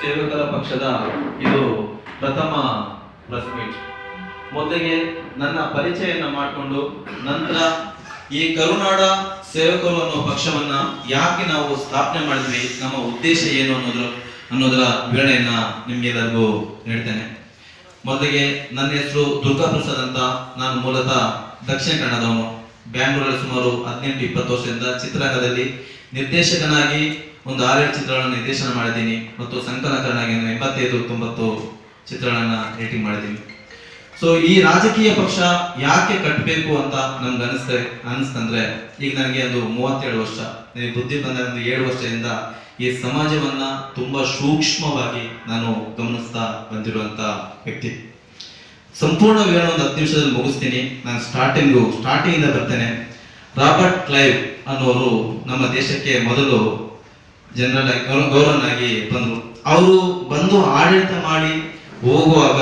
ಸೇವಕರ ಪಕ್ಷದ ಇದು ಪ್ರಥಮ ಪ್ರೆಸ್ ಮೀಟ್ ಮೊದಲಿಗೆ ನನ್ನ ಪರಿಚಯವನ್ನು ಮಾಡಿಕೊಂಡು ನಂತರ ಈ ಕರುನಾಡ ಸೇವಕರು ಅನ್ನೋ ಪಕ್ಷವನ್ನ ಯಾಕೆ ನಾವು ಸ್ಥಾಪನೆ ಮಾಡಿದ್ವಿ, ನಮ್ಮ ಉದ್ದೇಶ ಏನು ಅನ್ನೋದ್ರ, ಅನ್ನೋದರ ವಿವರಣೆಯನ್ನ ನಿಮ್ಗೆಲ್ಲರಿಗೂ ಹೇಳ್ತೇನೆ ಮೊದಲಿಗೆ ನನ್ನ ಹೆಸರು ದುರ್ಗಾ ಪ್ರಸಾದ್ ಅಂತ, ನಾನು ಮೂಲತಃ ದಕ್ಷಿಣ ಕನ್ನಡದವನು. ಬ್ಯಾಂಗ್ಳೂರಲ್ಲಿ ಸುಮಾರು ಹದಿನೆಂಟು ಇಪ್ಪತ್ತು ವರ್ಷದಿಂದ ಚಿತ್ರರಂಗದಲ್ಲಿ ನಿರ್ದೇಶಕನಾಗಿ ಒಂದು ಆರೇಳು ಚಿತ್ರಗಳನ್ನು ನಿರ್ದೇಶನ ಮಾಡಿದ್ದೀನಿ ಮತ್ತು ಸಂಕಲನಕರನಾಗಿ ಎಂಬತ್ತೈದು, ತೊಂಬತ್ತು ಚಿತ್ರಗಳನ್ನ ರೇಟಿಂಗ್ ಮಾಡಿದ್ದೀನಿ. ಸೊ ಈ ರಾಜಕೀಯ ಪಕ್ಷ ಯಾಕೆ ಕಟ್ಟಬೇಕು ಅಂತ ನಮ್ಗೆ ಅನಿಸ್ತದೆ ಅನಿಸ್ತಂದ್ರೆ ಈಗ ನನಗೆ ಒಂದು ಮೂವತ್ತೇಳು ವರ್ಷ. ನನಗೆ ಬುದ್ಧಿ ಬಂದ ಒಂದು ಏಳು ವರ್ಷದಿಂದ ಈ ಸಮಾಜವನ್ನ ತುಂಬಾ ಸೂಕ್ಷ್ಮವಾಗಿ ನಾನು ಗಮನಿಸ್ತಾ ಬಂದಿರುವಂತ ವ್ಯಕ್ತಿ. ಸಂಪೂರ್ಣ ವಿವರಣ ಒಂದು ಹತ್ತು ನಿಮಿಷದಲ್ಲಿ ಮುಗಿಸ್ತೀನಿ. ನಾನು ಸ್ಟಾರ್ಟಿಂಗು ಸ್ಟಾರ್ಟಿಂಗ್ ಇಂದ ಬರ್ತೇನೆ. ರಾಬರ್ಟ್ ಕ್ಲೈವ್ ಅನ್ನೋರು ನಮ್ಮ ದೇಶಕ್ಕೆ ಮೊದಲು ಗೌರವ- ಗೌರವನಾಗಿ ಬಂದರು. ಅವರು ಬಂದು ಆಡಳಿತ ಮಾಡಿ ಹೋಗುವಾಗ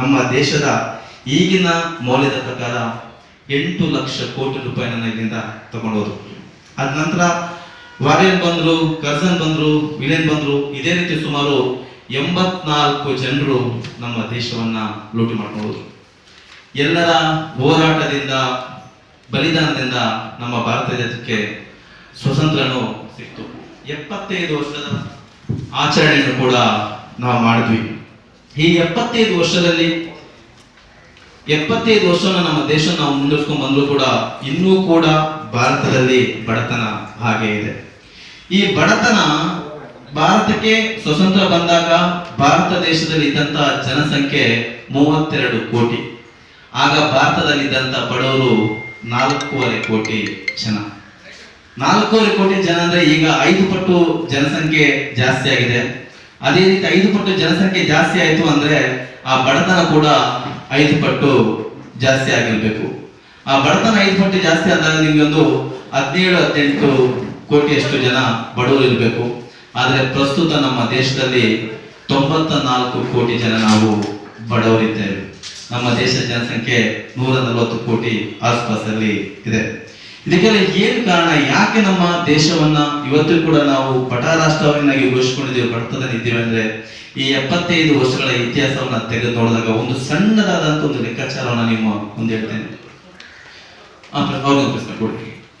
ನಮ್ಮ ದೇಶದ ಈಗಿನ ಮೌಲ್ಯದ ಪ್ರಕಾರ ಎಂಟು ಲಕ್ಷ ಕೋಟಿ ರೂಪಾಯಿನ ಇಲ್ಲಿಂದ ತಗೊಂಡೋದ್ರು. ಅದ ನಂತರ ವಾರಿಯನ್ ಬಂದರು, ಕರ್ಸನ್ ಬಂದರು ವಿಲಿಯನ್ ಬಂದರು, ಇದೇ ರೀತಿ ಸುಮಾರು ಎಂಬತ್ನಾಲ್ಕು ಜನರು ನಮ್ಮ ದೇಶವನ್ನ ಲೂಟಿ ಮಾಡ್ಕೊಂಡು ಎಲ್ಲರ ಹೋರಾಟದಿಂದ, ಬಲಿದಾನದಿಂದ ನಮ್ಮ ಭಾರತ ದೇಶಕ್ಕೆ ಸ್ವತಂತ್ರನು ಸಿಕ್ತು. ಎಪ್ಪತ್ತೈದು ವರ್ಷದ ಆಚರಣೆಯನ್ನು ಕೂಡ ನಾವು ಮಾಡಿದ್ವಿ. ಈ ಎಪ್ಪತ್ತೈದು ವರ್ಷದಲ್ಲಿ ಎಪ್ಪತ್ತೈದು ವರ್ಷ ನಮ್ಮ ದೇಶ ನಾವು ಮುಂದುವರ್ಸ್ಕೊಂಡು ಬಂದ್ರು ಕೂಡ ಇನ್ನೂ ಕೂಡ ಭಾರತದಲ್ಲಿ ಬಡತನ ಹಾಗೆ ಇದೆ. ಈ ಬಡತನ ಭಾರತಕ್ಕೆ ಸ್ವತಂತ್ರ ಬಂದಾಗ ಭಾರತ ದೇಶದಲ್ಲಿ ಇದ್ದಂತ ಜನಸಂಖ್ಯೆ ಮೂವತ್ತೆರಡು ಕೋಟಿ. ಆಗ ಭಾರತದಲ್ಲಿ ಇದ್ದಂತ ಬಡವರು ನಾಲ್ಕೂವರೆ ಕೋಟಿ ಜನ. ನಾಲ್ಕೂವರೆ ಕೋಟಿ ಜನ ಅಂದ್ರೆ ಈಗ ಐದು ಪಟ್ಟು ಜನಸಂಖ್ಯೆ ಜಾಸ್ತಿ ಆಗಿದೆ. ಅದೇ ರೀತಿ ಐದು ಪಟ್ಟು ಜನಸಂಖ್ಯೆ ಜಾಸ್ತಿ ಆಯ್ತು ಅಂದ್ರೆ ಆ ಬಡತನ ಕೂಡ ಐದು ಪಟ್ಟು ಜಾಸ್ತಿ ಆಗಿರ್ಬೇಕು. ಆ ಬಡತನ ಐದು ಪಟ್ಟು ಜಾಸ್ತಿ ಆದಾಗ ನಿಮ್ಗೊಂದು ಹದಿನೇಳು, ಹದಿನೆಂಟು ಕೋಟಿಯಷ್ಟು ಜನ ಬಡವರು ಇರಬೇಕು. ಆದ್ರೆ ಪ್ರಸ್ತುತ ನಮ್ಮ ದೇಶದಲ್ಲಿ ತೊಂಬತ್ತ ನಾಲ್ಕು ಕೋಟಿ ಜನ ನಾವು ಬಡವರಿದ್ದೇವೆ. ನಮ್ಮ ದೇಶದ ಜನಸಂಖ್ಯೆ ನೂರ ನಲವತ್ತು ಕೋಟಿ ಆಸ್ಪಾಸಲ್ಲಿ ಇದೆ. ಇದಕ್ಕೆಲ್ಲ ಏನು ಕಾರಣ? ಯಾಕೆ ನಮ್ಮ ದೇಶವನ್ನ ಇವತ್ತು ಕೂಡ ನಾವು ಪಟ ರಾಷ್ಟ್ರವನ್ನಾಗಿ ಘೋಷಿಸಿಕೊಂಡಿದ್ದೇವೆ ಬಡತದಲ್ಲಿ ಇದ್ದೇವೆ ಅಂದ್ರೆ ಈ ಎಪ್ಪತ್ತೈದು ವರ್ಷಗಳ ಇತಿಹಾಸವನ್ನ ತೆಗೆದು ನೋಡಿದಾಗ ಒಂದು ಸಣ್ಣದಾದಂತ ಒಂದು ಲೆಕ್ಕಾಚಾರವನ್ನ ನಿಮ್ಮ ಮುಂದೆ ಹೇಳ್ತೇನೆ.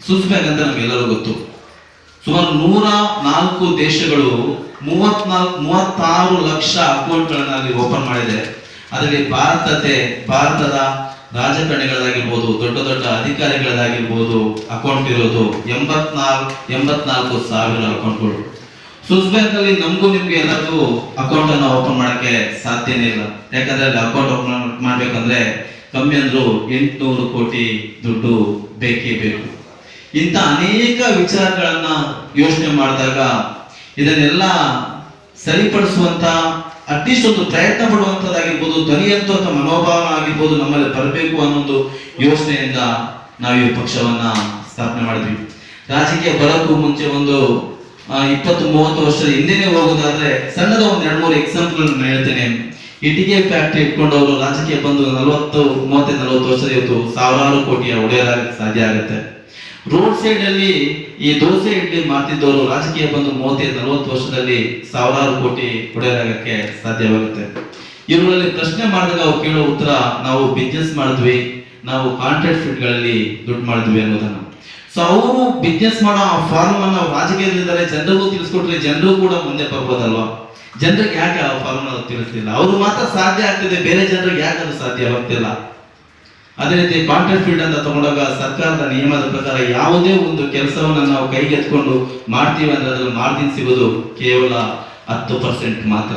ಸ್ವಿಸ್ ಬ್ಯಾಂಕ್ ಅಂತ ನಮ್ಗೆಲ್ಲರೂ ಗೊತ್ತು. ಸುಮಾರು ನೂರ ನಾಲ್ಕು ದೇಶಗಳು ಮೂವತ್ನಾಲ್ಕು ಮೂವತ್ತಾರು ಲಕ್ಷ ಅಕೌಂಟ್ಗಳನ್ನ ಅಲ್ಲಿ ಓಪನ್ ಮಾಡಿದೆ. ಅದರಲ್ಲಿ ಭಾರತತೆ, ಭಾರತದ ರಾಜಕಾರಣಿಗಳಾಗಿರ್ಬೋದು, ದೊಡ್ಡ ದೊಡ್ಡ ಅಧಿಕಾರಿಗಳದಾಗಿರ್ಬೋದು ಅಕೌಂಟ್ ಇರೋದು ಎಂಬತ್ನಾಲ್ಕು ಎಂಬತ್ನಾಲ್ಕು ಸಾವಿರ ಅಕೌಂಟ್ಗಳು ಸ್ವಿಸ್ ಬ್ಯಾಂಕ್ ಅಲ್ಲಿ ನಮಗೂ ನಿಮ್ಗೆ ಎಲ್ಲರಿಗೂ ಅಕೌಂಟ್ ಅನ್ನು ಓಪನ್ ಮಾಡಕ್ಕೆ ಸಾಧ್ಯನೇ ಇಲ್ಲ. ಯಾಕಂದ್ರೆ ಅಲ್ಲಿ ಅಕೌಂಟ್ ಓಪನ್ ಮಾಡ್ಬೇಕಂದ್ರೆ ಕಮ್ಮಿ ಅಂದ್ರು ಎಂಟುನೂರು ಕೋಟಿ ದುಡ್ಡು ಬೇಕೇ ಬೇಕು. ಇಂಥ ಅನೇಕ ವಿಚಾರಗಳನ್ನ ಯೋಚನೆ ಮಾಡಿದಾಗ ಇದನ್ನೆಲ್ಲ ಸರಿಪಡಿಸುವಂತ ಅಟ್ಲೀಸ್ಟ್ ಒಂದು ಪ್ರಯತ್ನ ಪಡುವಂತದ್ದಾಗಿರ್ಬೋದು ಧ್ವನಿಯಂತ ಮನೋಭಾವ ಆಗಿರ್ಬೋದು ನಮ್ಮಲ್ಲಿ ಬರಬೇಕು ಅನ್ನೋ ಒಂದು ಯೋಚನೆಯಿಂದ ನಾವು ಈ ಪಕ್ಷವನ್ನ ಸ್ಥಾಪನೆ ಮಾಡಿದ್ವಿ. ರಾಜಕೀಯ ಬರೋಕ್ಕೂ ಮುಂಚೆ ಒಂದು ಇಪ್ಪತ್ತು, ಮೂವತ್ತು ವರ್ಷದ ಹಿಂದೆನೆ ಹೋಗೋದಾದ್ರೆ ಸಣ್ಣದ ಒಂದು ಎರಡು, ಮೂರು ಎಕ್ಸಾಂಪಲ್ ನಾನು ಹೇಳ್ತೇನೆ. ಇಟ್ಟಿಗೆ ಫ್ಯಾಕ್ಟ್ರಿ ಇಟ್ಕೊಂಡವರು ರಾಜಕೀಯ ಬಂದು ನಲವತ್ತು, ಮೂವತ್ತೈದು, ನಲವತ್ತು ವರ್ಷದ ಇವತ್ತು ಸಾವಿರಾರು ಕೋಟಿಯ ಒಡೆಯರಾಗಕ್ಕೆ ಸಾಧ್ಯ ಆಗುತ್ತೆ. ರೋಡ್ ಸೈಡ್ ಅಲ್ಲಿ ಈ ದೋಸೆ ಇಡ್ಲಿ ಮಾಡ್ತಿದ್ದವರು ರಾಜಕೀಯ ಬಂದು ಮೂವತ್ತೈದು, ನಲವತ್ತು ವರ್ಷದಲ್ಲಿ ಸಾವಿರಾರು ಕೋಟಿ ಪಡೆಯಲಾಗಕ್ಕೆ ಸಾಧ್ಯವಾಗುತ್ತೆ. ಇವರಲ್ಲಿ ಪ್ರಶ್ನೆ ಮಾಡಿದಾಗ ಅವ್ರು ಕೇಳೋ ಉತ್ತರ, ನಾವು ಬಿಸ್ನೆಸ್ ಮಾಡಿದ್ವಿ, ನಾವು ಕಾಂಟ್ರಾಕ್ಟ್ ಫೀಲ್ಡ್ಗಳಲ್ಲಿ ದುಡ್ಡು ಮಾಡಿದ್ವಿ ಅನ್ನೋದನ್ನ. ಸೊ ಅವರು ಬಿಸ್ನೆಸ್ ಮಾಡೋ ಆ ಫಾರ್ಮ್ ಅನ್ನ ರಾಜಕೀಯದಿಂದಲೇ ಜನರಿಗೂ ತಿಳಿಸ್ಕೊಟ್ರೆ ಜನರು ಕೂಡ ಮುಂದೆ ಬರ್ಬೋದಲ್ವಾ? ಜನರಿಗೆ ಯಾಕೆ ಆ ಫಾರ್ಮ್ ತಿಳಿಸ್ತಿಲ್ಲ ಅವರು ಮಾತ್ರ ಸಾಧ್ಯ ಆಗ್ತಿದೆ, ಬೇರೆ ಜನರಿಗೆ ಯಾಕೆ ಅದು ಸಾಧ್ಯವಾಗ್ತಿಲ್ಲ ಅದೇ ರೀತಿ ಕಾಂಟ್ರಾಕ್ಟ್ ಫೀಲ್ಡ್ ಅಂತ ತಗೊಂಡಾಗ ಸರ್ಕಾರದ ನಿಯಮದ ಪ್ರಕಾರ ಯಾವುದೇ ಒಂದು ಕೆಲಸವನ್ನ ನಾವು ಕೈಗೆತ್ಕೊಂಡು ಮಾಡ್ತೀವಿ ಅಂದ್ರೆ ಅದ್ರಲ್ಲಿ ಮಾರ್ಜಿನ್ ಸಿಗೋದು ಕೇವಲ ಹತ್ತು ಪರ್ಸೆಂಟ್ ಮಾತ್ರ.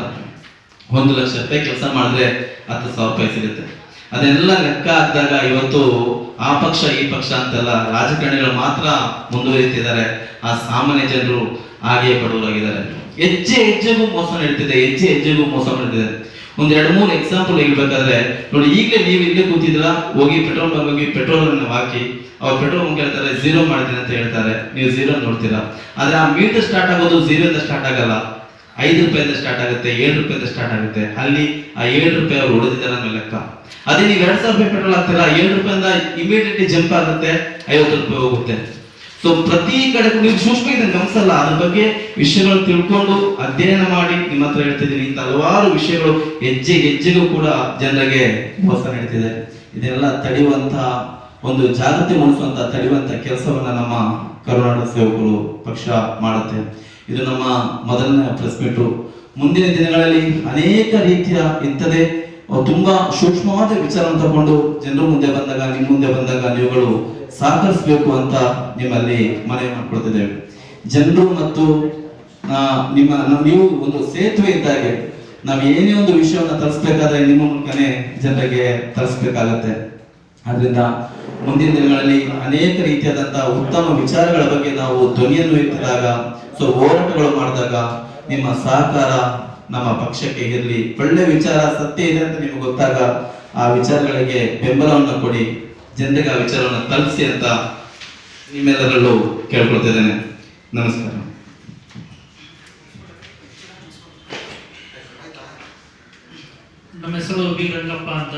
ಒಂದು ಲಕ್ಷ ರೂಪಾಯಿ ಕೆಲಸ ಮಾಡಿದ್ರೆ ಹತ್ತು ಸಾವಿರ ರೂಪಾಯಿ ಸಿಗುತ್ತೆ. ಅದೆಲ್ಲ ಲೆಕ್ಕ ಹಾಕಿದಾಗ ಇವತ್ತು ಆ ಪಕ್ಷ, ಈ ಪಕ್ಷ ಅಂತೆಲ್ಲ ರಾಜಕಾರಣಿಗಳು ಮಾತ್ರ ಮುಂದುವರಿತಿದ್ದಾರೆ ಆ ಸಾಮಾನ್ಯ ಜನರು ಹಾಗೆಯೇ ಬಡವರಾಗಿದ್ದಾರೆ. ಹೆಜ್ಜೆ ಹೆಜ್ಜೆಗೂ ಮೋಸ ನಡೀತಿದೆ, ಹೆಜ್ಜೆ ಹೆಜ್ಜೆಗೂ ಮೋಸ ನಡೀತಿದೆ. ಒಂದ್ ಎರಡು ಮೂರು ಎಕ್ಸಾಂಪಲ್ ಹೇಳ್ಬೇಕಾದ್ರೆ, ನೋಡಿ ಈಗಲೇ ನೀವು ಇಲ್ಲೇ ಕೂತಿದ್ರ ಹೋಗಿ ಪೆಟ್ರೋಲ್ ಬಂಕ್ ಹೋಗಿ ಪೆಟ್ರೋಲ್ ಅನ್ನು ಹಾಕಿ ಅವ್ರು ಪೆಟ್ರೋಲ್ ಬಂಕ್ ಹೇಳ್ತಾರೆ ಝೀರೋ ಮಾಡಿದ್ದೀನಿ ಅಂತ ಹೇಳ್ತಾರೆ. ನೀವು ಝೀರೋ ನೋಡ್ತೀರಾ? ಆದ್ರೆ ಆ ಮೀಟರ್ ಸ್ಟಾರ್ಟ್ ಆಗೋದು ಝೀರೋ ಇಂದ ಸ್ಟಾರ್ಟ್ ಆಗಲ್ಲ. ಐದು ರೂಪಾಯಿಂದ ಸ್ಟಾರ್ಟ್ ಆಗುತ್ತೆ, ಏಳು ರೂಪಾಯಿಂದ ಸ್ಟಾರ್ಟ್ ಆಗುತ್ತೆ. ಅಲ್ಲಿ ಆ ಏಳು ರೂಪಾಯಿ ಅವ್ರು ಹೊಡೆದಿದ್ದಾರೆ ಅನ್ನೋ ಲೆಕ್ಕ. ಅದೇ ನೀವು ಎರಡ್ ಸಾವಿರ ರೂಪಾಯಿ ಪೆಟ್ರೋಲ್ ಹಾಕ್ತೀರಾ, ಏಳು ರೂಪಾಯಿಂದ ಇಮಿಡಿಯೇಟ್ಲಿ ಜಂಪ್ ಆಗುತ್ತೆ, ಐವತ್ತು ರೂಪಾಯಿ ಹೋಗುತ್ತೆ. ಸೊ ಪ್ರತಿ ಕಡೆ ನೀವು ಸೂಕ್ಷ್ಮ ಇದನ್ನು ಗಮನಿಸಲ್ಲ. ಅದ್ರ ಬಗ್ಗೆ ವಿಷಯಗಳು ತಿಳ್ಕೊಂಡು ಅಧ್ಯಯನ ಮಾಡಿ ನಿಮ್ಮ ಹತ್ರ ಹೇಳ್ತಿದ್ದೀನಿ. ಇಂಥ ಹಲವಾರು ವಿಷಯಗಳು ಹೆಜ್ಜೆ ಹೆಜ್ಜೆಗೂ ಕೂಡ ಜನರಿಗೆ ಮೋಸ ನಡೀತಿದೆ. ಇದೆಲ್ಲ ತಡೆಯುವಂತಹ ಒಂದು ಜಾಗೃತಿ ಮೂಡಿಸುವಂತಹ ತಡೆಯುವಂತ ಕೆಲಸವನ್ನ ನಮ್ಮ ಕರುನಾಡ ಸೇವಕರು ಪಕ್ಷ ಮಾಡುತ್ತೆ. ಇದು ನಮ್ಮ ಮೊದಲನೇ ಪ್ರೆಸ್ ಮೀಟು. ಮುಂದಿನ ದಿನಗಳಲ್ಲಿ ಅನೇಕ ರೀತಿಯ ಇಂಥದೇ ತುಂಬಾ ಸೂಕ್ಷ್ಮವಾದ ವಿಚಾರವನ್ನು ತಗೊಂಡು ಜನರ ಮುಂದೆ ಬಂದಾಗ ನಿಮ್ಮ ಮುಂದೆ ಬಂದಾಗ ನೀವುಗಳು ಸಹಕರಿಸಬೇಕು ಅಂತ ನಿಮ್ಮಲ್ಲಿ ಮನವಿ ಮಾಡ್ಕೊಳ್ತಿದ್ದೇವೆ. ಜನರು ಮತ್ತು ನಿಮ್ಮ ನೀವು ಒಂದು ಸೇತುವೆ ಇದ್ದಾಗೆ ನಾವು ಏನೇ ಒಂದು ವಿಷಯವನ್ನು ತರಿಸ್ಬೇಕಾದ್ರೆ ನಿಮ್ಮ ಮೂಲಕನೇ ಜನರಿಗೆ ತರಿಸ್ಬೇಕಾಗತ್ತೆ. ಆದ್ರಿಂದ ಮುಂದಿನ ದಿನಗಳಲ್ಲಿ ಅನೇಕ ರೀತಿಯಾದಂತಹ ಉತ್ತಮ ವಿಚಾರಗಳ ಬಗ್ಗೆ ನಾವು ಧ್ವನಿಯನ್ನು ಎತ್ತಿದಾಗ, ಸೊ ಹೋರಾಟಗಳು ಮಾಡಿದಾಗ ನಿಮ್ಮ ಸಹಕಾರ ನಮ್ಮ ಪಕ್ಷಕ್ಕೆ ಇರಲಿ. ಒಳ್ಳೆ ವಿಚಾರ, ಸತ್ಯ ಇದೆ ಅಂತ ನಿಮ್ಗೆ ಗೊತ್ತಾಗ ಆ ವಿಚಾರಗಳಿಗೆ ಬೆಂಬಲವನ್ನು ಕೊಡಿ. ಜನರಿಗೆ ಆ ವಿಚಾರವನ್ನು ತಲುಪಿಸಿ ಅಂತ ನಿಮ್ಮೆಲ್ಲರಲ್ಲೂ ಕೇಳ್ಕೊಳ್ತಿದ್ದೇನೆ ನಮಸ್ಕಾರ. ನಮ್ಮ ಹೆಸರು ಬಿ ರಂಗಪ್ಪ ಅಂತ.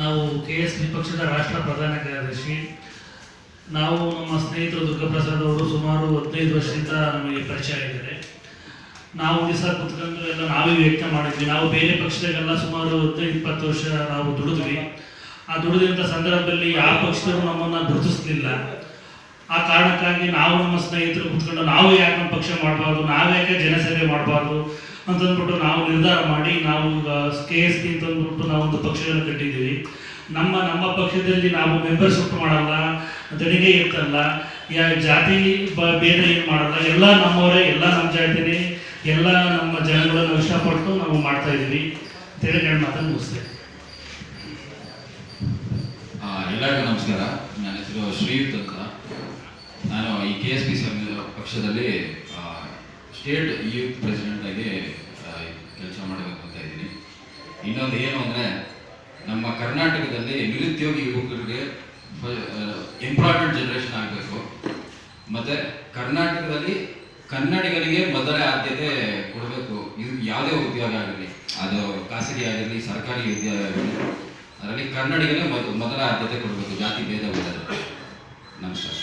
ನಾವು ಕೆ ಎಸ್ ವಿಪಕ್ಷದ ರಾಷ್ಟ್ರ ಪ್ರಧಾನ ಕಾರ್ಯದರ್ಶಿ. ನಾವು ನಮ್ಮ ಸ್ನೇಹಿತರು ದುರ್ಗಾಪ್ರಸಾದ್ ಅವರು ಸುಮಾರು ಹದಿನೈದು ವರ್ಷದಿಂದ ನಮಗೆ ಪರಿಚಯ ಇದ್ದಾರೆ ನಾವು ದಿವಸ ಕುತ್ಕೊಂಡು ಎಲ್ಲ ನಾವೇ ವ್ಯಕ್ತ ಮಾಡಿದ್ವಿ. ನಾವು ಬೇರೆ ಪಕ್ಷದಾಗೆಲ್ಲ ಸುಮಾರು ಹತ್ತು, ಇಪ್ಪತ್ತು ವರ್ಷ ನಾವು ದುಡಿದ್ವಿ. ಆ ದುಡಿದಂಥ ಸಂದರ್ಭದಲ್ಲಿ ಯಾವ ಪಕ್ಷದವರು ನಮ್ಮನ್ನು ಗುರುತಿಸ್ಲಿಲ್ಲ. ಆ ಕಾರಣಕ್ಕಾಗಿ ನಾವು ನಮ್ಮ ಸ್ನೇಹಿತರು ಕುತ್ಕೊಂಡು ನಾವು ಯಾಕೆ ನಮ್ಮ ಪಕ್ಷ ಮಾಡಬಾರ್ದು, ನಾವು ಯಾಕೆ ಜನಸೇವೆ ಮಾಡಬಾರ್ದು ಅಂತಂದ್ಬಿಟ್ಟು ನಾವು ನಿರ್ಧಾರ ಮಾಡಿ ನಾವು ಕೆ ಎಸ್ ಪಿ ಅಂತಂದ್ಬಿಟ್ಟು ನಾವು ಒಂದು ಪಕ್ಷವನ್ನು ಕಟ್ಟಿದ್ದೀವಿ. ನಮ್ಮ ನಮ್ಮ ಪಕ್ಷದಲ್ಲಿ ನಾವು ಮೆಂಬರ್ಶಿಪ್ ಮಾಡಲ್ಲ, ತೆರಿಗೆ ಯಾ ಜಾತಿ ಬೇರೆ ಏನು ಮಾಡಲ್ಲ, ಎಲ್ಲ ನಮ್ಮವರೇ, ಎಲ್ಲ ನಮ್ಮ ಜಾತಿನೇ ಎಲ್ಲ ನಮ್ಮ ಜನಗಳನ್ನು ಇಷ್ಟಪಟ್ಟು ನಾವು ಮಾಡ್ತಾ ಇದ್ದೀವಿ. ಅಂತೇಳಿ ಎರಡು ಮಾತನ್ನು ಮುಗಿಸ್ತೇವೆ ಎಲ್ಲರಿಗೂ ನಮಸ್ಕಾರ. ನನ್ನ ಹೆಸರು ಶ್ರೀಯುತ್ ಅಂತ. ನಾನು ಈ ಕೆ ಎಸ್ ಪಿ ಪಕ್ಷದಲ್ಲಿ ಸ್ಟೇಟ್ ಯೂತ್ ಪ್ರೆಸಿಡೆಂಟ್ ಆಗಿ ಕೆಲಸ ಮಾಡಬೇಕು ಅಂತ ಇದ್ದೀನಿ. ಇನ್ನೊಂದು ಏನು ಅಂದರೆ, ನಮ್ಮ ಕರ್ನಾಟಕದಲ್ಲಿ ನಿರುದ್ಯೋಗಿ ಯುವಕರಿಗೆ ಎಂಪ್ಲಾಯ್ಮೆಂಟ್ ಜನರೇಷನ್ ಆಗಬೇಕು. ಮತ್ತು ಕರ್ನಾಟಕದಲ್ಲಿ ಕನ್ನಡಿಗರಿಗೆ ಮೊದಲೇ ಆದ್ಯತೆ ಕೊಡಬೇಕು. ಇದು ಯಾವುದೇ ಉದ್ಯೋಗ ಆಗಲಿ ಅದು ಖಾಸಗಿ ಆಗಿರಲಿ, ಸರ್ಕಾರಿ ಉದ್ಯೋಗ ಆಗಲಿ ಅದರಲ್ಲಿ ಕನ್ನಡಿಗರಿಗೆ ಮೊದ ಮೊದಲ ಆದ್ಯತೆ ಕೊಡಬೇಕು, ಜಾತಿ ಭೇದವಿಲ್ಲದೆ ನಮಸ್ಕಾರ.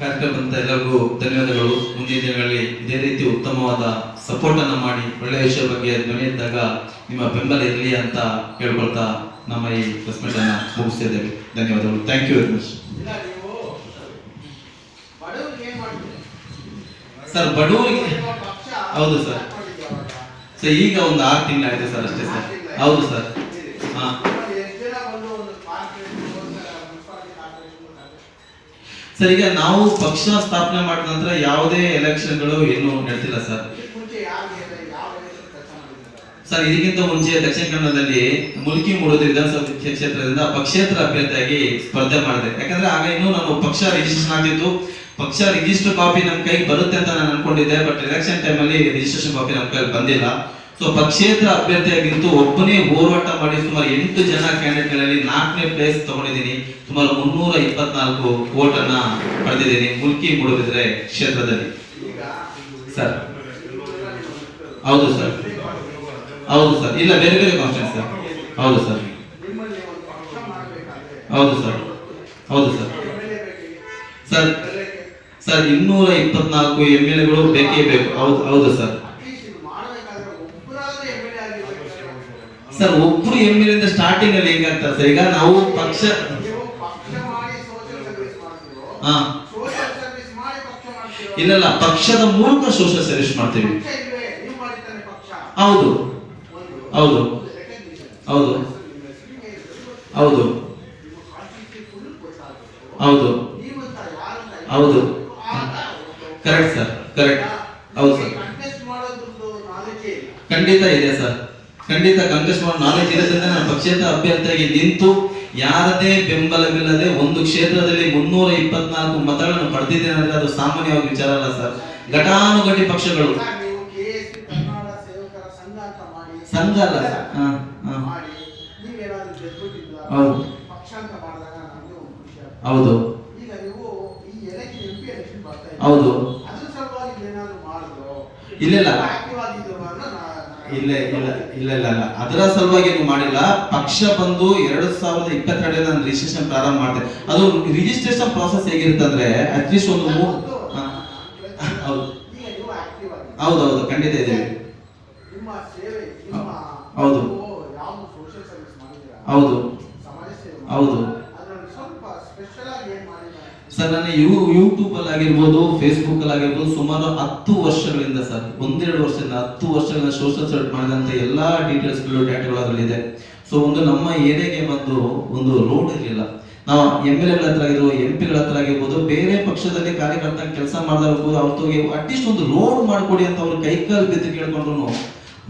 ಕಾರ್ಯಕ್ರಮ ಬಂದ ಎಲ್ಲರಿಗೂ ಧನ್ಯವಾದಗಳು. ಮುಂದಿನ ದಿನಗಳಲ್ಲಿ ಇದೇ ರೀತಿ ಉತ್ತಮವಾದ ಸಪೋರ್ಟ್ ಅನ್ನು ಮಾಡಿ, ಒಳ್ಳೆಯ ವಿಷಯ ಬಗ್ಗೆ ಧ್ವನಿ ಎದ್ದಾಗ ನಿಮ್ಮ ಬೆಂಬಲ ಇರಲಿ ಅಂತ ಕೇಳ್ಕೊಳ್ತಾ ನಮ್ಮ ಈ ಪ್ರೆಸ್ ಮೀಟ್ ಮುಗಿಸ್ತಿದ್ದೇವೆ ಧನ್ಯವಾದಗಳು. ಥ್ಯಾಂಕ್ ಯು ವೆರಿ ಮಚ್ ಇಲ್ಲ ನೀವು ಬಡವ್ರಿಗೆ ಏನ್ ಮಾಡ್ತೀರಿ? ಸರ್, ಬಡವರಿಗೆ ಹೌದು ಸರ್. ಸರ್, ಈಗ ಒಂದು ಆರು ತಿಂಗಳಾಗಿದೆ ಸರ್ ಅಷ್ಟೇ ಸರ್. ಹೌದು ಸರ್. ಹಾಂ? ಸರ್, ಈಗ ನಾವು ಪಕ್ಷ ಸ್ಥಾಪನೆ ಮಾಡಿದ ನಂತರ ಯಾವುದೇ ಎಲೆಕ್ಷನ್ಗಳು ಏನು ನಡೆದಿಲ್ಲ ಸರ್. ಸರ್, ಇದಕ್ಕಿಂತ ಮುಂಚೆ ದಕ್ಷಿಣ ಕನ್ನಡದಲ್ಲಿ ಮುಲ್ಕಿ ಮೂಡೋದು ವಿಧಾನಸಭಾ ಕ್ಷೇತ್ರದಿಂದ ಪಕ್ಷೇತರ ಅಭ್ಯರ್ಥಿಯಾಗಿ ಸ್ಪರ್ಧೆ ಮಾಡಿದೆ. ಯಾಕಂದ್ರೆ ಆಗ ಇನ್ನೂ ನಾನು ಪಕ್ಷ ರಿಜಿಸ್ಟ್ರೇಷನ್ ಆಗಿದ್ದು ಪಕ್ಷ ರಿಜಿಸ್ಟರ್ ಕಾಪಿ ನಮ್ಮ ಕೈಗೆ ಬರುತ್ತೆ ಅಂತ ನಾನು ಅನ್ಕೊಂಡಿದ್ದೆ ಬಟ್ ಎಲೆಕ್ಷನ್ ಟೈಮಲ್ಲಿ ರಿಜಿಸ್ಟ್ರೇಷನ್ ಕಾಪಿ ನಮ್ಮ ಕೈಗೆ ಬಂದಿಲ್ಲ. ಸೊ ಪಕ್ಷೇತರ ಅಭ್ಯರ್ಥಿಯಾಗಿದ್ದು ಒಬ್ಬನೇ ಹೋರಾಟ ಮಾಡಿ ಸುಮಾರು ಎಂಟು ಜನ ಕ್ಯಾಂಡಿಡೇಟ್ಗಳಲ್ಲಿ ನಾಲ್ಕನೇ ಪ್ಲೇಸ್ ತಗೊಂಡಿದ್ದೀನಿ. ಸುಮಾರು ಮುನ್ನೂರ ಇಪ್ಪತ್ನಾಲ್ಕು ವೋಟ್ ಅನ್ನ ಪಡೆದಿದ್ದೀನಿ. ಮುಲ್ಕಿ ಮೂಡುಬಿದ್ರೆ ಕ್ಷೇತ್ರದಲ್ಲಿ. ಸರ್ ಹೌದು ಸರ್ ಹೌದು ಸರ್ ಇಲ್ಲ ಬೇರೆ ಬೇರೆ ಕಾನ್ಸ್ಟೆನ್ಸ್ ಸರ್ ಹೌದು ಸರ್ ಹೌದು ಸರ್ ಹೌದು ಸರ್ ಸರ್ ಸರ್, ಇನ್ನೂರ ಇಪ್ಪತ್ನಾಲ್ಕು ಎಂ ಎಲ್ ಎಗಳು ಬೇಕೇ ಬೇಕು. ಹೌದು ಹೌದು ಸರ್. ಸರ್, ಒಬ್ರು ಎಂ ಎಲ್ ಎಂದ ಸ್ಟಾರ್ಟಿಂಗ್ ಅಲ್ಲಿ ಹೆಂಗಾಗ್ತಾರೆ ಸರ್? ಈಗ ನಾವು ಪಕ್ಷ ಇಲ್ಲ ಪಕ್ಷದ ಮೂಲಕ ಸೋಷಿಯಲ್ ಸರ್ವಿಸ್ ಮಾಡ್ತೀವಿ. ಹೌದು ಹೌದು. ಹೌದು. ಹೌದು. ಹೌದು. ಹೌದು. ಕರೆಕ್ಟ್ ಸರ್ ಕರೆಕ್ಟ್ ಹೌದು ಸರ್ ಖಂಡಿತ ಇದೆ ಸರ್ ಖಂಡಿತ ಕಾಂಗ್ರೆಸ್ ನಾಲೆಜ್ ಇರೋದ್ರಿಂದ ನಾನು ಪಕ್ಷೇತರ ಅಭ್ಯರ್ಥಿಯಾಗಿ ನಿಂತು ಯಾರದೇ ಬೆಂಬಲವಿಲ್ಲದೆ ಒಂದು ಕ್ಷೇತ್ರದಲ್ಲಿ ಮುನ್ನೂರ ಇಪ್ಪತ್ನಾಲ್ಕು ಮತಗಳನ್ನು ಪಡೆದಿದ್ದೇನೆ ಅಂದ್ರೆ ಅದು ಸಾಮಾನ್ಯವಾಗಿ ವಿಚಾರ ಅಲ್ಲ ಸರ್ ಘಟಾನುಘಟಿ ಪಕ್ಷಗಳು. ಸಂಘ ಮಾಡಿ ಅಲ್ಲ ಸರ್ ಮಾಡಿ ಹೌದು. ಹೌದು. ಹೌದು. ಇಲ್ಲ, ಇಲ್ಲ. ಇಲ್ಲ. ಇಲ್ಲ ಇಲ್ಲ ಇಲ್ಲ ಇಲ್ಲ ಅದರ ಸಲುವಾಗಿ ಏನು ಮಾಡಿಲ್ಲ. ಪಕ್ಷ ಬಂದು ಎರಡು ಸಾವಿರದ ಇಪ್ಪತ್ತೆರಡರಲ್ಲಿ ನಾನು ರಿಜಿಸ್ಟ್ರೇಷನ್ ಪ್ರಾರಂಭ ಮಾಡಿದೆ. ಅದು ರಿಜಿಸ್ಟ್ರೇಷನ್ ಪ್ರಾಸೆಸ್ ಹೇಗಿರುತ್ತಂದ್ರೆ ಅಟ್ಲೀಸ್ಟ್ ಒಂದು. ಹೌದು. ಹೌದೌದು ಖಂಡಿತ ಇದೆ. ಹೌದು. ಹೌದು. ಹೌದು. ಸರ್, ನಾನು ಯೂ ಯೂಟ್ಯೂಬ್ ಅಲ್ಲಿ ಆಗಿರ್ಬೋದು ಫೇಸ್ಬುಕ್ ಅಲ್ಲಿ ಆಗಿರ್ಬೋದು ಸುಮಾರು ಹತ್ತು ವರ್ಷಗಳಿಂದ ಸರ್, ಒಂದೆರಡು ವರ್ಷದಿಂದ ಹತ್ತು ವರ್ಷಗಳಿಂದ ಸೋಷಿಯಲ್ ಸರ್ಚ್ ಮಾಡಿದಂತ ಎಲ್ಲಾ ಡೀಟೇಲ್ಸ್ಗಳು ಡಾಟಾಗಳು ಅದರಲ್ಲಿದೆ ಸೊ ಒಂದು ನಮ್ಮ ಏರಿಯಾಗೆ ಬಂದು ಒಂದು ರೋಡ್ ಇರಲಿಲ್ಲ. ನಾವು ಎಂ ಎಲ್ ಎಗಳ ಹತ್ರ ಆಗಿರ್ಬೋದು ಎಂ ಪಿಗಳ ಹತ್ರ ಆಗಿರ್ಬೋದು, ಬೇರೆ ಪಕ್ಷದಲ್ಲಿ ಕಾರ್ಯಕರ್ತ ಕೆಲಸ ಮಾಡಿದಾಗ ಅವ್ರಿಗೆ ಅಟ್ಲೀಸ್ಟ್ ಒಂದು ರೋಡ್ ಮಾಡಿಕೊಡಿ ಅಂತ ಅವ್ರು ಕೈಕಾಲು ಬಿದ್ದು ಕೇಳ್ಕೊಂಡ್ರು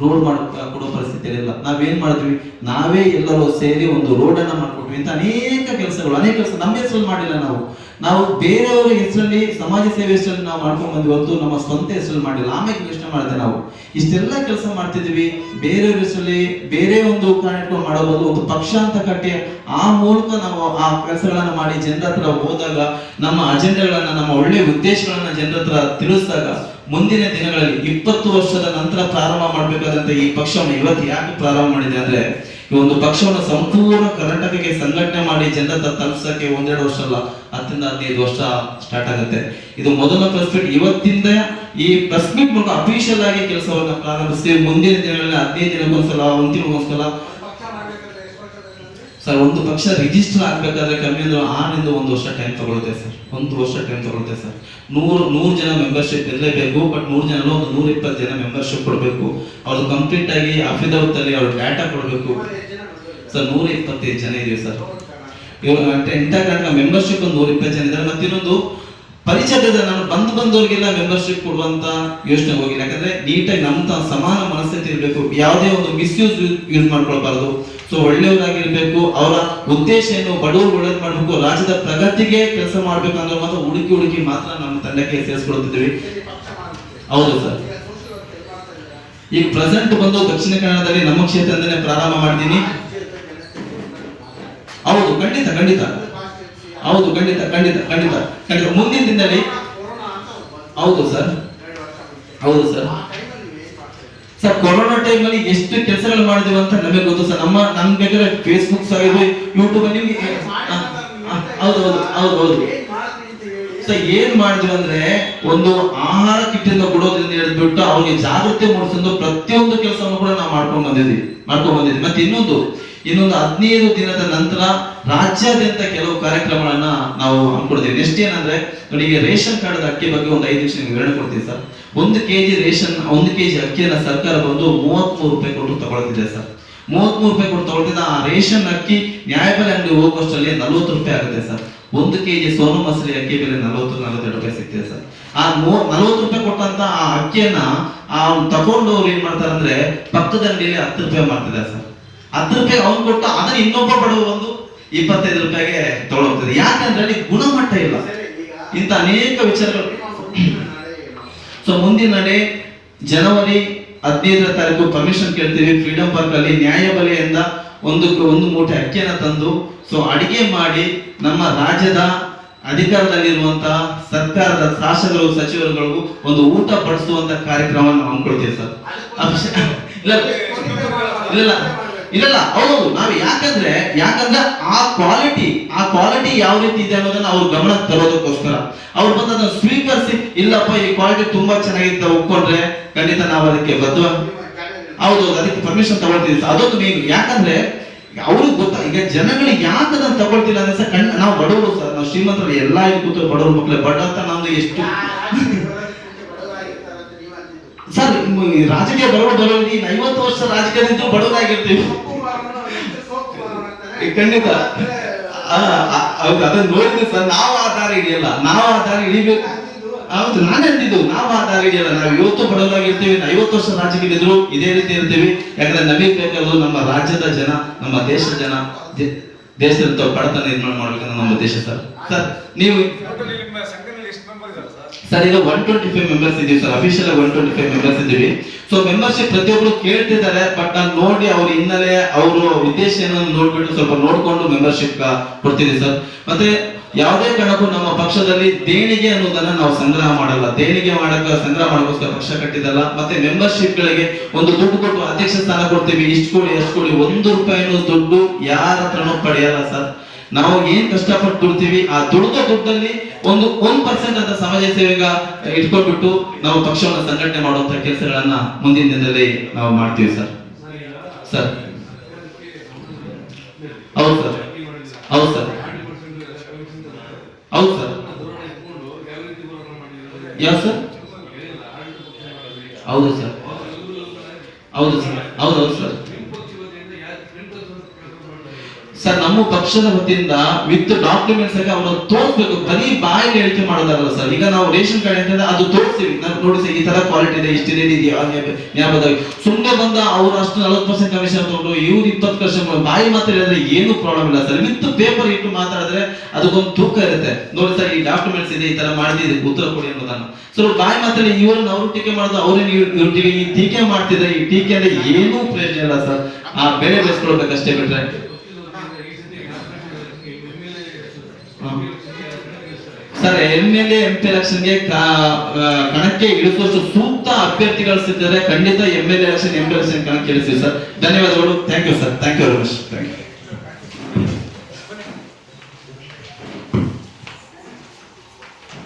ರೋಡ್ ಮಾಡ್ ಕೊಡೋ ಪರಿಸ್ಥಿತಿ ಇರಲಿಲ್ಲ ನಾವೇನ್ ಮಾಡ್ತೀವಿ? ನಾವೇ ಎಲ್ಲರೂ ಸೇರಿ ಒಂದು ರೋಡ್ ಅನ್ನ ಮಾಡ್ಕೊಟ್ವಿ ಅಂತ ಅನೇಕ ಕೆಲಸಗಳು, ಅನೇಕ ಕೆಲಸ ನಮ್ಮ ಹೆಸರಲ್ಲಿ ಮಾಡಿಲ್ಲ ನಾವು. ನಾವು ಬೇರೆಯವರ ಹೆಸರಲ್ಲಿ, ಸಮಾಜ ಸೇವೆ ಹೆಸರಲ್ಲಿ ನಾವು ಮಾಡ್ಕೊಂಡ್ ಬಂದ್ವಿ ಹೊರತು ನಮ್ಮ ಸ್ವಂತ ಹೆಸರಲ್ಲಿ ಮಾಡಿಲ್ಲ. ಆಮೇಲೆ ಯೋಚನೆ ಮಾಡಿದೆ ನಾವು. ಇಷ್ಟೆಲ್ಲ ಕೆಲಸ ಮಾಡ್ತಿದ್ವಿ. ಬೇರೆಯವ್ರ ಹೆಸರಲ್ಲಿ ಬೇರೆ ಒಂದು ಕಾರಣ ಮಾಡಬಹುದು ಒಂದು ಪಕ್ಷ ಅಂತ ಕಟ್ಟಿ ಆ ಮೂಲಕ ನಾವು ಆ ಕೆಲಸಗಳನ್ನ ಮಾಡಿ ಜನರ ಹತ್ರ ಹೋದಾಗ, ನಮ್ಮ ಅಜೆಂಡಾಗಳನ್ನ, ನಮ್ಮ ಒಳ್ಳೆಯ ಉದ್ದೇಶಗಳನ್ನ ಜನರ ಹತ್ರ ತಿಳಿಸಿದಾಗ ಮುಂದಿನ ದಿನಗಳಲ್ಲಿ ಇಪ್ಪತ್ತು ವರ್ಷದ ನಂತರ ಪ್ರಾರಂಭ ಮಾಡಬೇಕಾದಂತ ಈ ಪಕ್ಷವನ್ನು ಇವತ್ತು ಯಾಕೆ ಪ್ರಾರಂಭ ಮಾಡಿದೆ ಅಂದ್ರೆ, ಈ ಒಂದು ಪಕ್ಷವನ್ನು ಸಂಪೂರ್ಣ ಕರ್ನಾಟಕಕ್ಕೆ ಸಂಘಟನೆ ಮಾಡಿ ಜನರ ತಲುಪಿಸಕ್ಕೆ ಒಂದೆರಡು ವರ್ಷ ಅಲ್ಲ, ಹತ್ತರಿಂದ ಹದಿನೈದು ವರ್ಷ ಸ್ಟಾರ್ಟ್ ಆಗುತ್ತೆ. ಇದು ಮೊದಲ ಪ್ರೆಸ್ ಮೀಟ್ ಇವತ್ತಿಂದ ಈ ಪ್ರೆಸ್ ಮೀಟ್ ಮೂಲಕ ಅಫಿಷಿಯಲ್ ಆಗಿ ಕೆಲಸವನ್ನು ಪ್ರಾರಂಭಿಸಿ, ಮುಂದಿನ ದಿನಗಳಲ್ಲಿ ಹದಿನೈದು ದಿನಕ್ಕೊಂದ್ಸಲ, ಒಂದು ತಿಂಗಳಿಗೊಂದ್ಸಲ ಒಂದು ಪಕ್ಷ ಮಾಡ್ಬೇಕಾದ್ರೆ ಎಷ್ಟು ವರ್ಷದಲ್ಲಿ ಸರ್ ಒಂದು ಪಕ್ಷ ರಿಜಿಸ್ಟರ್ ಆಗ್ಬೇಕಾದ್ರೆ ಕಮ್ಮಿ ಅಂದ್ರೆ ಆರರಿಂದ ಒಂದು ವರ್ಷ ಟೈಮ್ ತಗೊಳುತ್ತೆ ಸರ್ ಒಂದು ವರ್ಷ ಟೈಮ್ ತಗೊಳುತ್ತೆ ಸರ್ ನೂರು ನೂರು ಜನ ಮೆಂಬರ್ಶಿಪ್ ಇರಲೇಬೇಕು ಬಟ್ ನೂರು ಜನ ಒಂದು ನೂರ ಇಪ್ಪತ್ತು ಜನ ಮೆಂಬರ್ಶಿಪ್ ಕೊಡಬೇಕು. ಅವ್ರು ಕಂಪ್ಲೀಟ್ ಆಗಿ ಅಫಿದೌತ್ ಅಲ್ಲಿ ಅವ್ರು ಡಾಟಾ ಕೊಡಬೇಕು? ಸರ್ ನೂರ ಇಪ್ಪತ್ತೈದು ಜನ ಇದೀವಿ ಸರ್. ಇವಾಗ ಮೆಂಬರ್ಶಿಪ್ ಒಂದು ನೂರ ಇಪ್ಪತ್ತು ಜನ ಇದ್ದಾರೆ. ಮತ್ತೆ ಇನ್ನೊಂದು ಪರಿಚಯದ ನಾನು ಬಂದು ಬಂದವರಿಗೆಲ್ಲ ಮೆಂಬರ್ಶಿಪ್ ಕೊಡುವಂತ ಯೋಚನೆ ಹೋಗಿಲ್ಲ. ಯಾಕಂದ್ರೆ ನೀಟಾಗಿ ನಮ್ಮ ಸಮಾನ ಮನಸ್ಥಿತಿ ಇರಬೇಕು. ಯಾವುದೇ ಒಂದು ಮಿಸ್ಯೂಸ್ ಯೂಸ್ ಮಾಡ್ಕೊಳ್ಬಾರ್ದು. ಸೊ ಒಳ್ಳೆಯವರಾಗಿರ್ಬೇಕು, ಅವರ ಉದ್ದೇಶ ಏನು ಬಡವರು ಒಳ್ಳೇದು ಮಾಡಬೇಕು, ರಾಜ್ಯದ ಪ್ರಗತಿಗೆ ಕೆಲಸ ಮಾಡ್ಬೇಕು ಅಂದ್ರೆ ಮಾತ್ರ ಹುಡುಕಿ ಹುಡುಕಿ ಮಾತ್ರ ನಮ್ಮ ತಂಡಕ್ಕೆ ಸೇರಿಸ್ಕೊಳ್ತಿದ್ದೀವಿ. ಹೌದು ಸರ್ ಈಗ ಪ್ರೆಸೆಂಟ್ ಬಂದು ದಕ್ಷಿಣ ಕನ್ನಡದಲ್ಲಿ ನಮ್ಮ ಕ್ಷೇತ್ರದಿಂದಲೇ ಪ್ರಾರಂಭ ಮಾತಾಡಿ. ಹೌದು, ಖಂಡಿತ ಖಂಡಿತ ಹೌದು, ಖಂಡಿತ ಖಂಡಿತ ಖಂಡಿತ ಖಂಡಿತ ಮುಂದಿನ ದಿನದಲ್ಲಿ. ಹೌದು ಸರ್. ಹೌದು ಸರ್ ಆ ಟೈಮಲ್ಲಿ ನೀವು ಏನ್ ಮಾಡ್ತಾ ಇದ್ರಿ? ಸರ್ ಕೊರೋನಾ ಟೈಮ್ ಅಲ್ಲಿ ಎಷ್ಟು ಕೆಲಸಗಳು ಮಾಡಿದೀವಿ ಅಂತ ನಮಗೆ ಗೊತ್ತು ಸರ್. ನಮ್ಮ ನಮ್ ಬೇಕಾದ್ರೆ ಫೇಸ್ಬುಕ್ ಆಗಿರ್ಬೋದು ಯೂಟ್ಯೂಬ್ ಅಲ್ಲಿ ಹೌದು ಹೌದು. ಸರ್ ಏನ್ ಮಾಡಿದ್ವಿ ಅಂದ್ರೆ ಒಂದು ಆಹಾರ ಕಿಟ್ಟಿಂದ ಕೊಡೋದ್ರಿಂದ ಹಿಡಿದ್ಬಿಟ್ಟು ಅವ್ರಿಗೆ ಜಾಗೃತಿ ಮೂಡಿಸೋದು ಪ್ರತಿಯೊಂದು ಕೆಲಸವನ್ನು ಕೂಡ ನಾವು ಮಾಡ್ಕೊಂಡು ಬಂದಿದ್ವಿ ಮಾಡ್ಕೊಂಡ್ ಬಂದಿದ್ವಿ. ಮತ್ತೆ ಇನ್ನೊಂದು ಇನ್ನೊಂದು ಹದಿನೈದು ದಿನದ ನಂತರ ರಾಜ್ಯಾದ್ಯಂತ ಕೆಲವು ಕಾರ್ಯಕ್ರಮಗಳನ್ನ ನಾವು ಹಮ್ಮಿಕೊಡ್ತೀವಿ ನೆಕ್ಸ್ಟ್ ಏನಂದ್ರೆ ನೋಡಿ ರೇಷನ್ ಕಾರ್ಡ್ ಅಕ್ಕಿ ಬಗ್ಗೆ ಒಂದು ಐದು ನಿಮಿಷ ವಿವರಣೆ ಕೊಡ್ತೀವಿ ಸರ್. ಒಂದು ಕೆ ಜಿ ರೇಷನ್, ಒಂದು ಕೆ ಜಿ ಅಕ್ಕಿಯನ್ನು ಸರ್ಕಾರ ಬಂದು ಮೂವತ್ಮೂರು ರೂಪಾಯಿ ಕೊಟ್ಟು ತಗೊಳ್ತಿದೆ ಸರ್. ಮೂವತ್ಮೂರು ರೂಪಾಯಿ ಕೊಟ್ಟು ತಗೊಳ್ತಿದ್ದ ಆ ರೇಷನ್ ಅಕ್ಕಿ ನ್ಯಾಯಬೆಲೆ ಅಂಗಡಿ ಹೋಗುವಷ್ಟರಲ್ಲಿ ನಲವತ್ತು ರೂಪಾಯಿ ಆಗುತ್ತೆ ಸರ್. ಒಂದು ಕೆಜಿ ಸೋನು ಮಸೂರಿ ಅಕ್ಕಿ ಬೆಲೆ ನಲವತ್ತು, ನಲವತ್ತೆರಡು ರೂಪಾಯಿ ಸಿಗ್ತಿದೆ ಸರ್. ಆ ಮೂ, ನಲವತ್ತು ರೂಪಾಯಿ ಕೊಟ್ಟಂತ ಆ ಅಕ್ಕಿಯನ್ನ, ಆ ತಗೊಂಡು ಅವ್ರು ಏನ್ ಮಾಡ್ತಾರೆ ಅಂದ್ರೆ ಪಕ್ಕದ ಅಂಗಡಿಯಲ್ಲಿ ಹತ್ತು ರೂಪಾಯಿ ಮಾಡ್ತಿದ್ದಾರೆ ಸರ್. ಹತ್ತು ರೂಪಾಯಿ ಅವ್ನು ಕೊಟ್ಟು ಅದನ್ನ ಇನ್ನೊಬ್ಬ ಬಡವ ಒಂದು ಇಪ್ಪತ್ತೈದು ರೂಪಾಯಿಗೆ ತಗೊಳ್ತದೆ. ಯಾಕಂದ್ರೆ ಅಲ್ಲಿ ಗುಣಮಟ್ಟ ಇಲ್ಲ. ಇಂತ ಅನೇಕ ವಿಚಾರಗಳು ನಿಮ್ಮ ಮುಂದಿನ ನಡೆ ಏನು? ಸೊ ಮುಂದಿನ ಡೇ ಜನವರಿ ಹದಿನೈದರ ತಾರೀಕು ಪರ್ಮಿಷನ್ ಕೇಳ್ತೀವಿ. ಫ್ರೀಡಂ ಪಾರ್ಕ್ ಅಲ್ಲಿ ನ್ಯಾಯಬಲೆಯಿಂದ ಒಂದು ಒಂದು ಮೂಟೆ ಅಕ್ಕಿಯನ್ನು ತಂದು ಸೊ ಅಡಿಗೆ ಮಾಡಿ ನಮ್ಮ ರಾಜ್ಯದ ಅಧಿಕಾರದಲ್ಲಿರುವಂತಹ ಸರ್ಕಾರದ ಶಾಸಕರು, ಸಚಿವರುಗಳಿಗೂ ಒಂದು ಊಟ ಬಡಿಸುವಂತ ಕಾರ್ಯಕ್ರಮವನ್ನು ನಾವು ಹಮ್ಮಿಕೊಳ್ತೀವಿ ಸರ್. ಇಲ್ಲ ಇಲ್ಲ. ಇಲ್ಲ ಇಲ್ಲ ಹೌದು ನಾವು ಯಾಕಂದ್ರೆ ಯಾಕಂದ್ರೆ ಆ ಕ್ವಾಲಿಟಿ ಆ ಕ್ವಾಲಿಟಿ ಯಾವ ರೀತಿ ಇದೆ ಅನ್ನೋದನ್ನ ಅವ್ರು ಗಮನಕ್ಕೆ ತರೋದಕ್ಕೋಸ್ಕರ. ಅವ್ರು ಬಂದು ಅದನ್ನ ಸ್ವೀಕರಿಸಿ, ಇಲ್ಲಪ್ಪ, ಈ ಕ್ವಾಲಿಟಿ ತುಂಬಾ ಚೆನ್ನಾಗಿತ್ತು ಒಪ್ಕೊಂಡ್ರೆ ಖಂಡಿತ ನಾವು ಅದಕ್ಕೆ ಬದ್ಧ. ಹೌದು ಅದಕ್ಕೆ ಪರ್ಮಿಷನ್ ತಗೊಳ್ತೀವಿ. ಅದೊಂದು ಮೇನ್ ಯಾಕಂದ್ರೆ, ಅವ್ರಿಗೆ ಗೊತ್ತಾ, ಈಗ ಜನಗಳಿಗೆ ಯಾಕೆ ಅದನ್ನ ತಗೊಳ್ತಿಲ್ಲ ಅಂದ್ರೆ ಸರ್ ಕಣ್ಣ ನಾವು ಬಡವರು ಸರ್. ನಾವು ಶ್ರೀಮಂತರು, ಎಲ್ಲಾ ಕೂತು ಬಡವ್ರ ಮಕ್ಕಳೇ ಬಡ ಅಂತ ನಮ್ದು ಎಷ್ಟು ಯಾ- ರಾಜಕೀಯ ಬರೋದಕ್ಕಿಂತ ಬಡವರಾಗಿರ್ತಾರೆ ಅಂತ ನೀವು ಅಂತಿದ್ದು. ಸರ್ ರಾಜಕೀಯ ಬಡವರು ಬರೋ ಈಗ ಐವತ್ತು ವರ್ಷ ರಾಜಕೀಯದಿಂದ ಬಡವರಾಗಿರ್ತೀವಿ. ಖಂಡಿತ. ಹೌದು ಅದನ್ನ ನೋಡಿದ್ವಿ ಸರ್ ನಾವು ಆ ದಾರಿ ಹಿಡಿಯಲ್ಲ. ನಾವು ಆ ದಾರಿ ಹಿಡಿಬೇಕು. ಹೌದು ನಾನು ಅಂದಿದ್ದು ನಾವು ಆ ದಾರಿ ಹಿಡಿಯಲ್ಲ. ನಾವು ಇವತ್ತು ಬಡವರಾಗಿರ್ತೀವಿ ಐವತ್ತು ವರ್ಷ ರಾಜಕೀಯದಿದ್ರು ಇದೇ ರೀತಿ ಇರ್ತೀವಿ. ಯಾಕಂದ್ರೆ ನಮಗೆ ಬೇಕಾದ್ರು ನಮ್ಮ ರಾಜ್ಯದ ಜನ ನಮ್ಮ ದೇಶದ ಜನ ದೇಶದ ಬಡತನ ನಿರ್ಮಾಣ ಮಾಡ್ಬೇಕನ್ನೋ ನಮ್ಮ ಉದ್ದೇಶ ಸರ್. ಸರ್ ನೀವು ಟೋಟಲಿ ನಿಮ್ಮ ಸಂಘದಲ್ಲಿ ಎಷ್ಟು ಮೆಂಬರ್ ಇದ್ದಾರೆ ಸರ್ ಈಗ ಒನ್ ಟ್ವೆಂಟಿ ಫೈವ್ ಮೆಂಬರ್ಸ್ ಇದೀವಿ sir official one twenty five members ಇದೀವಿ. ಸೊ ಮೆಂಬರ್ಶಿಪ್ ಪ್ರತಿಯೊಬ್ಬರು ಕೇಳ್ತಿದ್ದಾರೆ ಬಟ್ ನಾನು ನೋಡಿ ಅವ್ರ ಹಿನ್ನೆಲೆ ಅವರು ಉದ್ದೇಶ ಏನೋ ನೋಡ್ಬಿಟ್ಟು ಸ್ವಲ್ಪ ನೋಡ್ಕೊಂಡು ಮೆಂಬರ್ಶಿಪ್ ಕೊಡ್ತೀನಿ ಸರ್ ಮತ್ತೆ ಯಾವುದೇ ಕಾರಣಕ್ಕೂ ನಮ್ಮ ಪಕ್ಷದಲ್ಲಿ ದೇಣಿಗೆ ಅನ್ನೋದನ್ನ ನಾವು ಸಂಗ್ರಹ ಮಾಡಲ್ಲ. ದೇಣಿಗೆ ಮಾಡಕ, ಸಂಗ್ರಹ ಮಾಡೋಕ್ಕೋಸ್ಕರ ಪಕ್ಷ ಕಟ್ಟಿದಲ್ಲ ಮತ್ತೆ ಮೆಂಬರ್ಶಿಪ್ ಗಳಿಗೆ ಒಂದು ದುಡ್ಡು ಕೊಟ್ಟು ಅಧ್ಯಕ್ಷ ಸ್ಥಾನ ಕೊಡ್ತೀವಿ. ಇಷ್ಟು ಕೊಡಿ ಎಷ್ಟು ಕೊಡಿ. ಒಂದು ರೂಪಾಯಿನೂ ದುಡ್ಡು ಯಾರ ಹತ್ರನೂ ಪಡೆಯಲ್ಲ ಸರ್ ನಾವು ಏನ್ ಕಷ್ಟಪಟ್ಟು ದುಡ್ತೀವಿ ಆ ದುಡ್ದ ದುಡ್ಡಲ್ಲಿ ಒಂದು, ಒಂದ್ ಪರ್ಸೆಂಟ್ ಅಂತ ಸಮಾಜ ಸೇವೆಗ ಇಟ್ಕೊಂಡ್ಬಿಟ್ಟು ನಾವು ಪಕ್ಷವನ್ನು ಸಂಘಟನೆ ಮಾಡುವಂತ ಕೆಲಸಗಳನ್ನ ಮುಂದಿನ ದಿನದಲ್ಲಿ ನಾವು ಮಾಡ್ತೀವಿ ಸರ್. ಸರ್. ಹೌದು ಸರ್. ಹೌದು ಸರ್. ಹೌದು ಸರ್. ಯಾವ ಸರ್? ಹೌದು ಸರ್. ಹೌದು ಸರ್. ಹೌದು ಹೌದು ಸರ್. ಸರ್, ನಮ್ಮ ಪಕ್ಷದ ವತಿಯಿಂದ ವಿತ್ ಡಾಕ್ಯುಮೆಂಟ್ಸ್ ಆಗಿ ಅವರು ತೋರಿಸ್ಬೇಕು. ಬರೀ ಬಾಯಲ್ಲಿ ಹೇಳಿಕೆ ಮಾಡೋದಾರಲ್ಲ ಸರ್. ಈಗ ನಾವು ರೇಷನ್ ಕಾರ್ಡ್ ಅಂತಂದ್ರೆ ಅದು ತೋರಿಸ್ತೀವಿ. ನಾನು ನೋಡಿ ಸರ್, ಈ ತರ ಕ್ವಾಲಿಟಿ ಇದೆ, ಇಷ್ಟಿದೆ ಇದೆಯಾ ನ್ಯಾಯಬದ್ಧವಾಗಿ ಸುಮ್ಮನೆ ಬಂದ ಅವ್ರು ಅಷ್ಟು ನಲವತ್ತು ಪರ್ಸೆಂಟ್ ಕಮಿಷನ್ ತಗೊಂಡು ಇವ್ರು ಇಪ್ಪತ್ತು ಪರ್ಸೆಂಟ್ ಬಾಯಿ ಮಾತ್ರ ಹೇಳಿದ್ರೆ ಏನು ಪ್ರಾಬ್ಲಮ್ ಇಲ್ಲ ಸರ್. ವಿತ್ ಪೇಪರ್ ಇಟ್ಟು ಮಾತಾಡಿದ್ರೆ ಅದಕ್ಕೊಂದು ತೂಕ ಇರುತ್ತೆ. ನೋಡಿ ಸರ್, ಈ ಡಾಕ್ಯುಮೆಂಟ್ಸ್ ಇದೆ, ಈ ತರ ಮಾಡಿದ್ರೆ ಉತ್ತರ ಕೊಡಿ ಅನ್ನೋದನ್ನ. ಸರ್ ಬಾಯಿ ಮಾತ್ರ ಇವ್ರನ್ನ ಅವ್ರು ಟೀಕೆ ಮಾಡೋದು ಅವ್ರೇನು ಇವ್ರ ಈ ಟೀಕೆ ಮಾಡ್ತಿದ್ರೆ ಈ ಟೀಕೆ ಅಂದ್ರೆ ಏನೂ ಪ್ರಯೋಜನ ಇಲ್ಲ ಸರ್. ಆ ಬೆಳೆ ಬೆಳೆಸ್ಕೊಳ್ಬೇಕಷ್ಟೇ ಬಿಟ್ರೆ. Sir M L M P ಎಲೆಕ್ಷನ್ಗೆ ಕಣಕ್ಕೆ ಇಳಿಸುವಷ್ಟು ಸೂಕ್ತ ಅಭ್ಯರ್ಥಿಗಳು ಸಿದ್ದರೆ ಖಂಡಿತ M L election, M P election ಕಣಕ್ಕೆ ಇಳಿಸ್ತೀವಿ ಸರ್. ಧನ್ಯವಾದಗಳು. Thank you sir thank you very much thank you